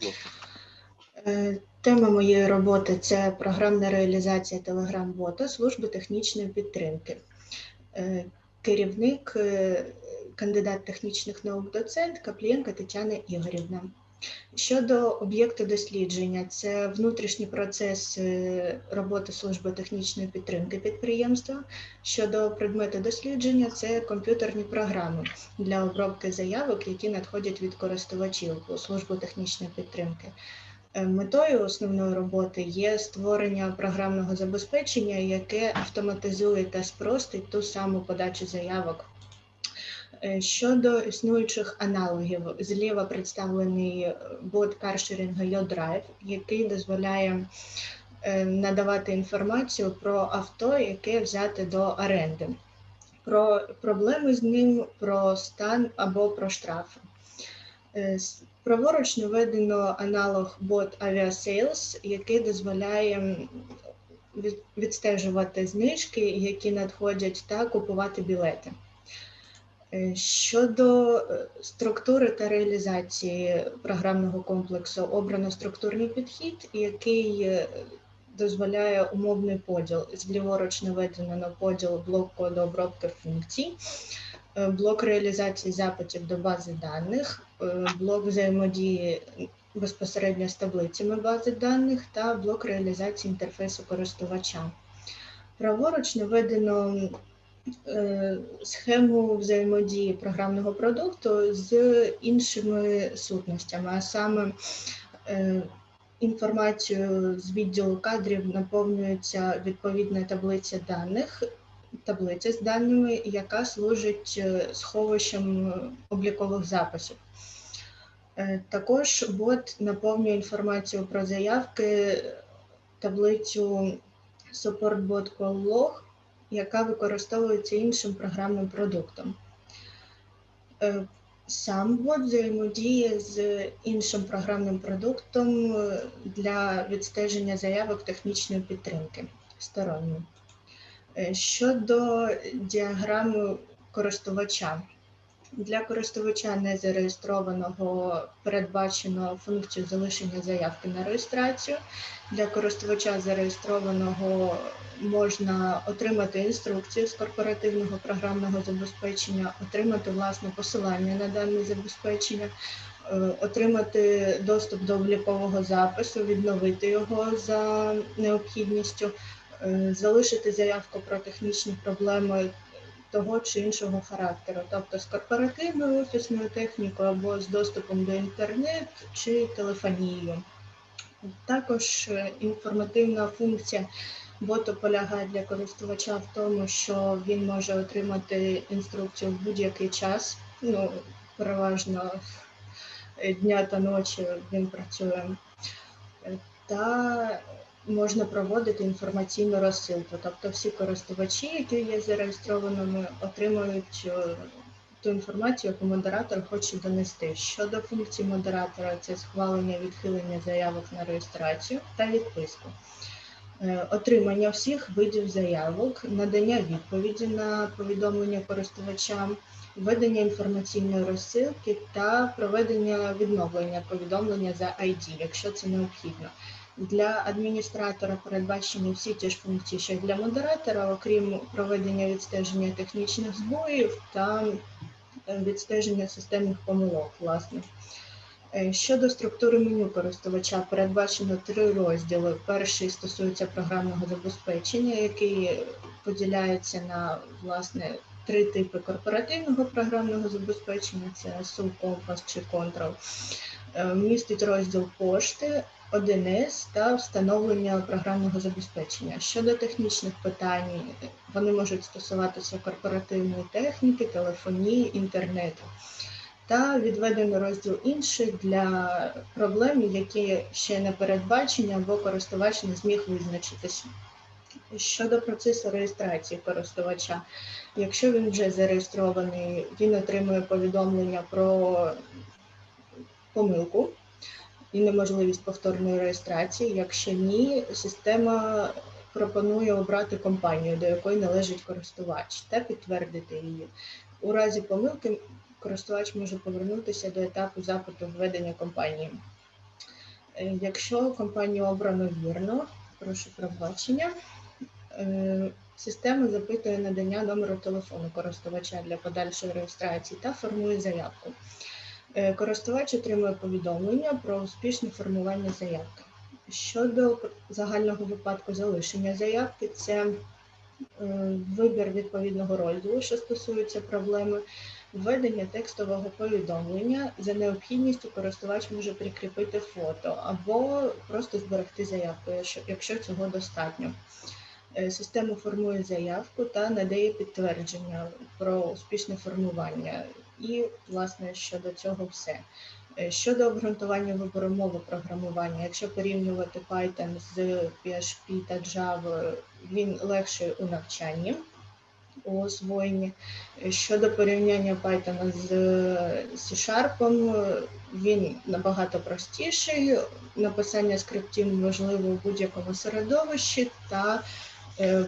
будь ласка. Е, Тема моєї роботи це програмна реалізація Telegram-бота служби технічної підтримки. Е, Керівник, е, кандидат технічних наук, доцент Каплієнка Тетяна Ігорівна. Щодо об'єкту дослідження, це внутрішній процес роботи служби технічної підтримки підприємства. Щодо предмету дослідження, це комп'ютерні програми для обробки заявок, які надходять від користувачів у службу технічної підтримки. Е, Метою основної роботи є створення програмного забезпечення, яке автоматизує та спростить ту саму подачу заявок. Е, Щодо існуючих аналогів, зліва представлений е, бот каршерінга YoDrive, який дозволяє е, надавати інформацію про авто, яке взяти до оренди, про проблеми з ним, про стан або про штрафи. Праворуч наведено аналог бот Aviasales, який дозволяє відстежувати знижки, які надходять, та купувати білети. Е, Щодо е, структури та реалізації програмного комплексу обрано структурний підхід, який е, дозволяє умовний поділ. Зліворуч наведено на поділ блок коду обробки функцій, блок реалізації запитів до бази даних, блок взаємодії безпосередньо з таблицями бази даних та блок реалізації інтерфейсу користувача. Праворуч наведено схему взаємодії програмного продукту з іншими сутностями, а саме е, інформацією з відділу кадрів наповнюється відповідна таблиця даних, таблиця з даними, яка служить е, сховищем е, облікових записів. Е, Також бот наповнює інформацію про заявки таблицю SupportBot Call Log, яка використовується іншим програмним продуктом. Е, Сам бот взаємодіє з іншим програмним продуктом е, для відстеження заявок технічної підтримки сторонньо. Е, Щодо діаграми користувача. Для користувача не зареєстрованого передбачено функцію залишення заявки на реєстрацію. Для користувача зареєстрованого можна отримати інструкцію з корпоративного програмного забезпечення, отримати власне посилання на дане забезпечення, е, отримати доступ до облікового запису, відновити його за необхідністю, е, залишити заявку про технічні проблеми того чи іншого характеру, тобто з корпоративною офісною технікою або з доступом до інтернету чи телефонією. Також е, інформативна функція боту полягає для користувача в тому, що він може отримати інструкцію в будь-який час, ну, переважно е, дня та ночі він працює, Е, та можна проводити інформаційну розсилку. Тобто всі користувачі, які є зареєстрованими, отримують е, ту інформацію, яку модератор хоче донести. Щодо функцій модератора, це схвалення відхилення заявок на реєстрацію та відписку. Е, Отримання всіх видів заявок, надання відповіді на повідомлення користувачам, введення інформаційної розсилки та проведення відновлення повідомлення за ID, якщо це необхідно. Для адміністратора передбачені всі ті ж функції, що для модератора, окрім проведення відстеження технічних збоїв та е, відстеження системних помилок, власне. Е, Щодо структури меню користувача, передбачено три розділи. Перший стосується програмного забезпечення, який поділяється на власне три типи корпоративного програмного забезпечення: це SUL, Compass чи Control. Е, Містить розділ пошти, 1С та встановлення програмного забезпечення. Щодо технічних питань, вони можуть стосуватися корпоративної техніки, телефонії, інтернету. Та відведено розділ інший для проблем, які ще не передбачені або користувач не зміг визначитися. Щодо процесу реєстрації користувача, якщо він вже зареєстрований, він отримує повідомлення про помилку і неможливість повторної реєстрації. Якщо ні, система пропонує обрати компанію, до якої належить користувач, та підтвердити її. У разі помилки користувач може повернутися до етапу запиту введення компанії. Е, Якщо компанію обрано вірно, прошу пробачення, е, система запитує надання номеру телефону користувача для подальшої реєстрації та формує заявку. Е, Користувач отримує повідомлення про успішне формування заявки. Щодо загального випадку залишення заявки, це е, вибір відповідного розділу, що стосується проблеми, введення текстового повідомлення. За необхідністю користувач може прикріпити фото або просто зберегти заявку, якщо- цього достатньо. Е, Система формує заявку та надає підтвердження про успішне формування. І, власне, щодо цього все. Е, Щодо обґрунтування вибору мови програмування, якщо порівнювати Python з PHP та Java, він легший у навчанні, у освоєнні. Е, Щодо порівняння Python з C-Sharp, він набагато простіший. Написання скриптів можливо в будь-якому середовищі та е,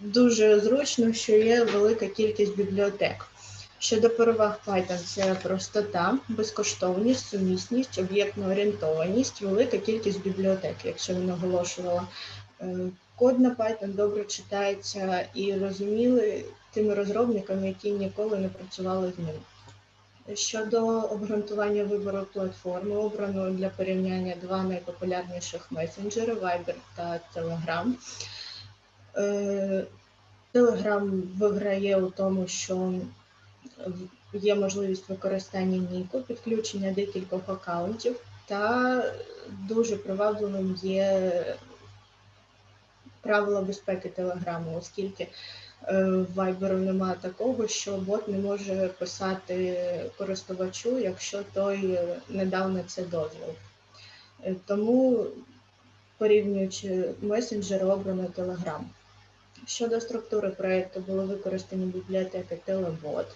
дуже зручно, що є велика кількість бібліотек. Щодо переваг Python, це простота, безкоштовність, сумісність, об'єктна орієнтованість, велика кількість бібліотек, якщо я наголошувала. Е, Код на Python добре читається і розуміли тими розробниками, які ніколи не працювали з ним. Щодо обґрунтування вибору платформи, обрано для порівняння два найпопулярніших месенджери Viber та Telegram. Е, Telegram виграє у тому, що є можливість використання ніку, підключення декількох аккаунтів, та дуже привабливим є правила безпеки Телеграму, оскільки е, в Viber немає такого, що бот не може писати користувачу, якщо той не дав на це дозвіл. Е, Тому, порівнюючи месенджери, обрано Telegram. Щодо структури проєкту були використані бібліотеки Telebot,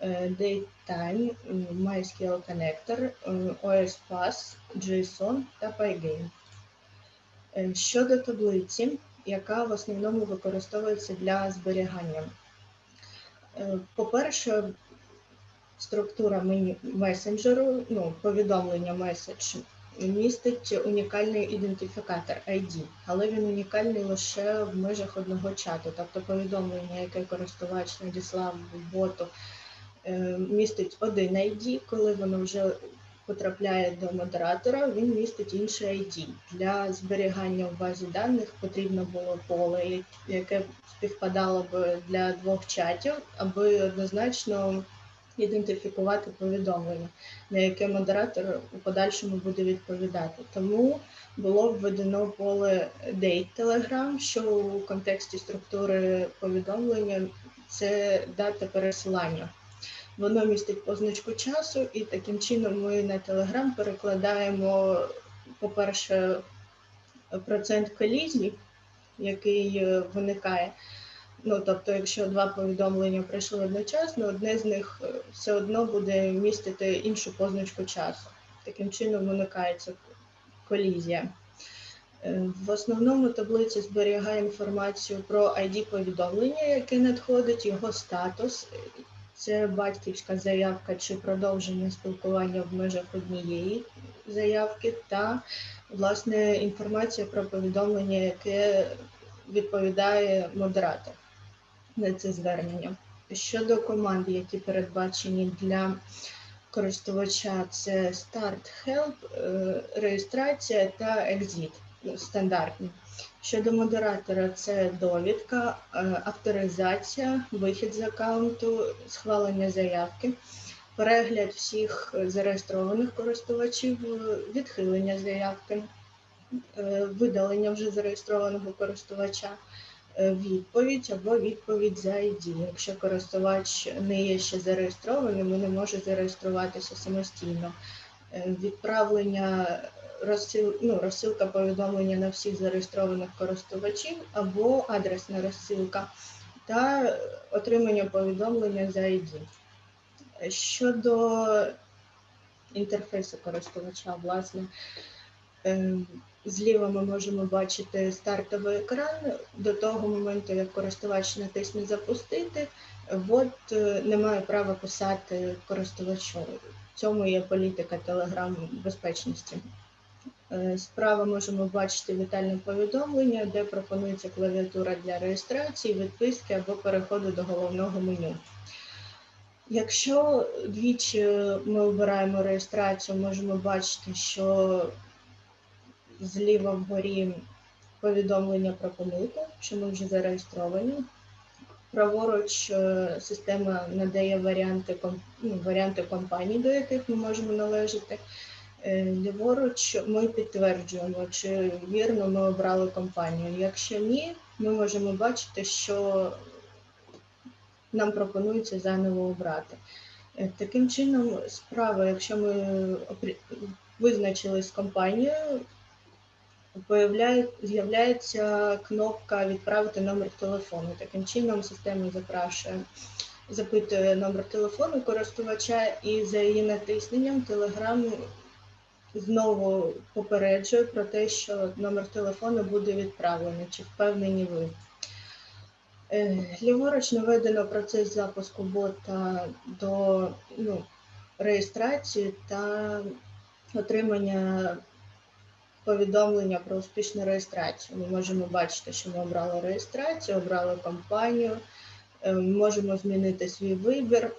е, DateTime, MySQL Connector, е, OS Pass, JSON та Pygame. Е, Щодо таблиці, яка в основному використовується для зберігання. Е, По-перше, структура месенджеру, ну, повідомлення меседж містить унікальний ідентифікатор ID, але він унікальний лише в межах одного чату. Тобто повідомлення, яке користувач надіслав боту, е, містить один ID, коли воно вже потрапляє до модератора, він містить інший ID. Для зберігання в базі даних потрібно було поле, яке співпадало б для двох чатів, аби однозначно ідентифікувати повідомлення, на яке модератор у подальшому буде відповідати. Тому було введено поле Date Telegram, що у контексті структури повідомлення це дата пересилання. Воно містить позначку часу, і таким чином ми на Telegram перекладаємо, по-перше, процент колізій, який е, виникає. Ну, тобто, якщо два повідомлення прийшли одночасно, одне з них е, все одно буде містити іншу позначку часу. Таким чином виникає ця колізія. Е, В основному таблиця зберігає інформацію про ID повідомлення, яке надходить, його статус. Це батьківська заявка чи продовження спілкування в межах однієї заявки, та власне інформація про повідомлення, яке відповідає модератор на це звернення. Щодо команд, які передбачені для користувача, це Start Help, е, реєстрація та Exit стандартні. Щодо модератора, це довідка, е, авторизація, вихід з аккаунту, схвалення заявки, перегляд всіх зареєстрованих користувачів, е, відхилення заявки, видалення вже зареєстрованого користувача, відповідь або відповідь за ID. Якщо користувач не є ще зареєстрованим і не може зареєструватися самостійно. Е, Відправлення розсил, ну, розсилка повідомлення на всіх зареєстрованих користувачів або адресна розсилка та отримання повідомлення за ID. Щодо інтерфейсу користувача, власне, е, зліва ми можемо бачити стартовий екран до того моменту, як користувач натисне запустити, бот е, не має права писати користувачу. В цьому є політика Telegram безпечності. Е, Справа можемо бачити вітальне повідомлення, де пропонується клавіатура для реєстрації, відписки або переходу до головного меню. Якщо двічі ми обираємо реєстрацію, можемо бачити, що зліва вгорі повідомлення про помилку, що ми вже зареєстровані. Праворуч е, система надає варіанти, ну, варіанти компаній, до яких ми можемо належати. Е, Ліворуч ми підтверджуємо, чи вірно ми обрали компанію. Якщо ні, ми можемо бачити, що нам пропонується заново обрати. Е, Таким чином, справа, якщо ми визначились з компанією, з'являється кнопка Відправити номер телефону. Таким чином, система запрашує, запитує номер телефону користувача, і за її натисненням Telegram знову попереджує про те, що номер телефону буде відправлений, чи впевнені ви. Е, Ліворуч наведено процес запуску бота до ну, реєстрації та отримання повідомлення про успішну реєстрацію. Ми можемо бачити, що ми обрали реєстрацію, обрали компанію, е, можемо змінити свій вибір,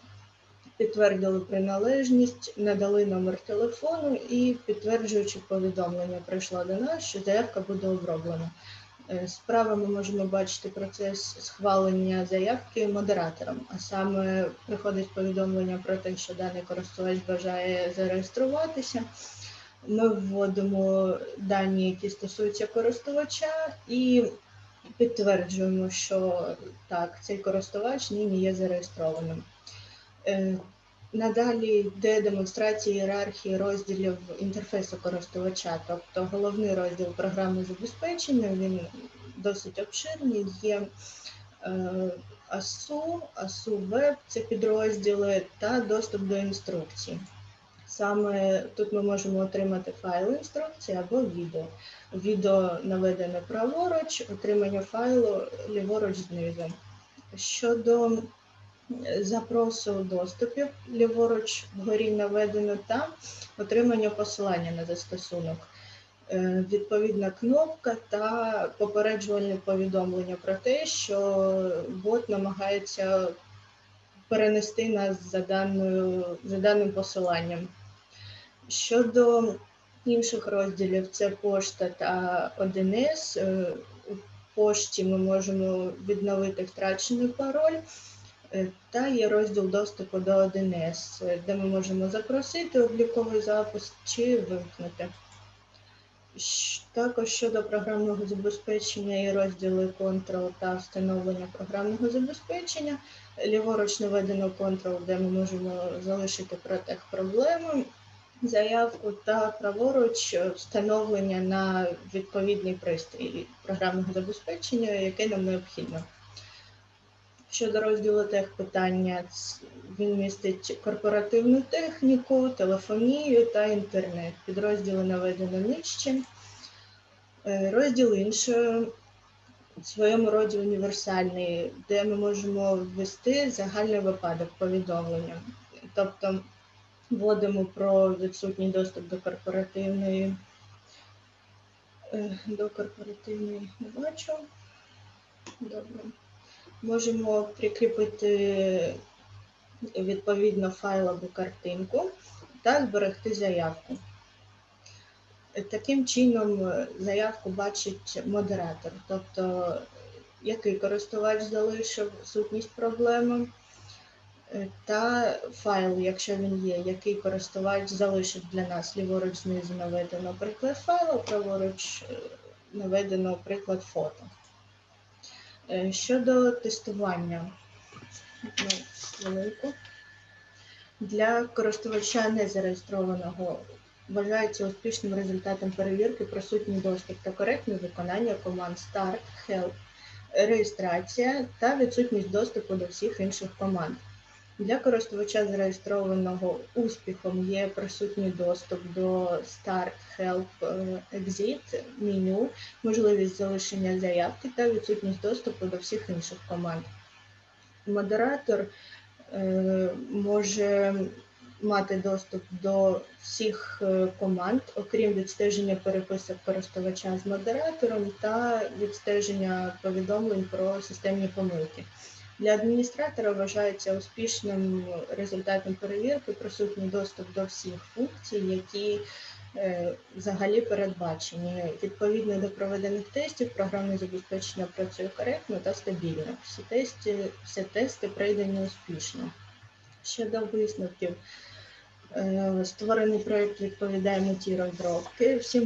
підтвердили приналежність, надали номер телефону і підтверджуючи повідомлення прийшло до нас, що заявка буде оброблена. Е, Справа ми можемо бачити процес схвалення заявки модератором, а саме приходить повідомлення про те, що даний користувач бажає зареєструватися. Ми вводимо дані, які стосуються користувача, і підтверджуємо, що так, цей користувач нині є зареєстрованим. Е, Надалі йде демонстрація ієрархії розділів інтерфейсу користувача, тобто головний розділ програми забезпечення, він досить обширний. Є ASU, ASU Web, це підрозділи та доступ до інструкцій. Саме тут ми можемо отримати файл інструкції або відео. Відео наведено праворуч, отримання файлу ліворуч знизу. Щодо запросу доступів ліворуч вгорі наведено та отримання посилання на застосунок. Е, Відповідна кнопка та попереджувальне повідомлення про те, що бот намагається перенести нас за, даною, за даним посиланням. Щодо інших розділів, це пошта та 1С. Е, У пошті ми можемо відновити втрачений пароль. Е, Та є розділ доступу до 1С, е, де ми можемо запросити обліковий запуск чи вимкнути. Також щодо програмного забезпечення і розділи Ctrl та встановлення програмного забезпечення. Ліворуч наведено Ctrl, де ми можемо залишити про техпроблеми, заявку та праворуч встановлення на відповідний пристрій програмного забезпечення, яке нам необхідно. Щодо розділу техпитання, ц- він містить корпоративну техніку, телефонію та інтернет. Підрозділи наведено нижче. Е, Розділ інший в своєму роді універсальний, де ми можемо ввести загальний випадок повідомлення. Тобто вводимо про відсутній доступ до корпоративної. е, До корпоративної не бачу. Добре. Можемо прикріпити відповідно файл або картинку та зберегти заявку. Таким чином е, заявку бачить модератор, тобто який користувач залишив сутність проблеми, е, та файл, якщо він є, який користувач залишив для нас. Ліворуч знизу наведено приклад файлу, праворуч е, наведено приклад фото. Е, Щодо тестування, ну, хвилинку. Для користувача незареєстрованого вважається успішним результатом перевірки присутній доступ та коректне виконання команд Start, Help, реєстрація та відсутність доступу до всіх інших команд. Для користувача зареєстрованого успіхом є присутній доступ до Start, Help, е, Exit, меню, можливість залишення заявки та відсутність доступу до всіх інших команд. Модератор е, може мати доступ до всіх е, команд, окрім відстеження переписок користувача з модератором та відстеження повідомлень про системні помилки. Для адміністратора вважається успішним результатом перевірки присутній доступ до всіх функцій, які е, взагалі передбачені. Відповідно до проведених тестів, програмне забезпечення працює коректно та стабільно. Всі тести, всі тести пройдені успішно. Щодо висновків, е, створений проект відповідає меті розробки, всім